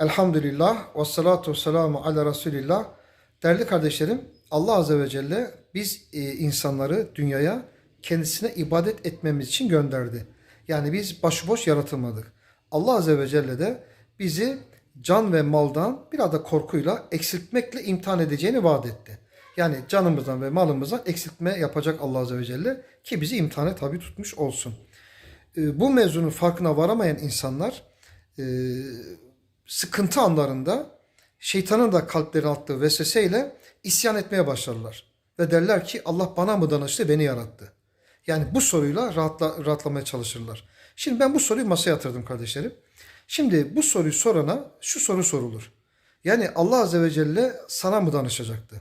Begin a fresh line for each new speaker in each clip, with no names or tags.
Elhamdülillah ve salatu selamu ala Resulillah. Değerli kardeşlerim, Allah Azze ve Celle biz e, insanları dünyaya kendisine ibadet etmemiz için gönderdi. Yani biz başıboş yaratılmadık. Allah Azze ve Celle de bizi can ve maldan biraz da korkuyla eksiltmekle imtihan edeceğini vaat etti. Yani canımızdan ve malımızdan eksiltme yapacak Allah Azze ve Celle ki bizi imtihana tabi tutmuş olsun. E, Bu mevzunun farkına varamayan insanlar e, sıkıntı anlarında şeytanın da kalpleri attığı vesveseyle isyan etmeye başlarlar. Ve derler ki Allah bana mı danıştı beni yarattı. Yani bu soruyla rahatla, rahatlamaya çalışırlar. Şimdi ben bu soruyu masaya yatırdım kardeşlerim. Şimdi bu soruyu sorana şu soru sorulur. Yani Allah Azze ve Celle sana mı danışacaktı?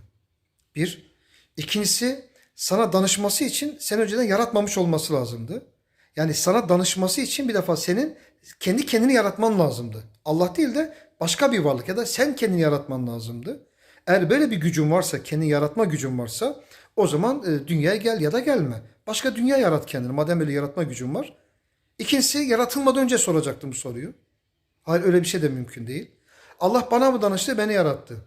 Bir. İkincisi sana danışması için sen önceden yaratmamış olması lazımdı. Yani sana danışması için bir defa senin kendi kendini yaratman lazımdı. Allah değil de başka bir varlık ya da sen kendini yaratman lazımdı. Eğer böyle bir gücün varsa, kendini yaratma gücün varsa o zaman e, dünyaya gel ya da gelme. Başka dünya yarat kendini madem böyle yaratma gücün var. İkincisi yaratılmadan önce soracaktım bu soruyu. Hayır öyle bir şey de mümkün değil. Allah bana mı danıştı beni yarattı.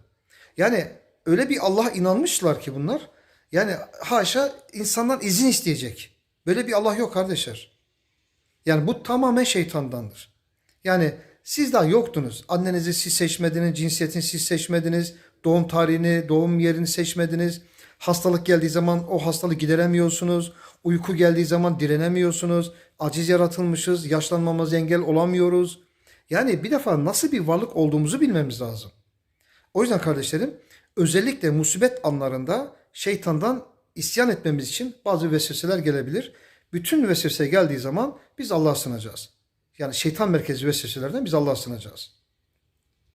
Yani öyle bir Allah inanmışlar ki bunlar. Yani haşa insandan izin isteyecek. Böyle bir Allah yok kardeşler. Yani bu tamamen şeytandandır. Yani siz daha yoktunuz. Annenizi siz seçmediniz, cinsiyetini siz seçmediniz, doğum tarihini, doğum yerini seçmediniz. Hastalık geldiği zaman o hastalığı gideremiyorsunuz. Uyku geldiği zaman direnemiyorsunuz. Aciz yaratılmışız, yaşlanmamız engel olamıyoruz. Yani bir defa nasıl bir varlık olduğumuzu bilmemiz lazım. O yüzden kardeşlerim özellikle musibet anlarında şeytandan isyan etmemiz için bazı vesveseler gelebilir. Bütün vesvese geldiği zaman biz Allah'a sığınacağız. Yani şeytan merkezi vesveselerden biz Allah'a sığınacağız.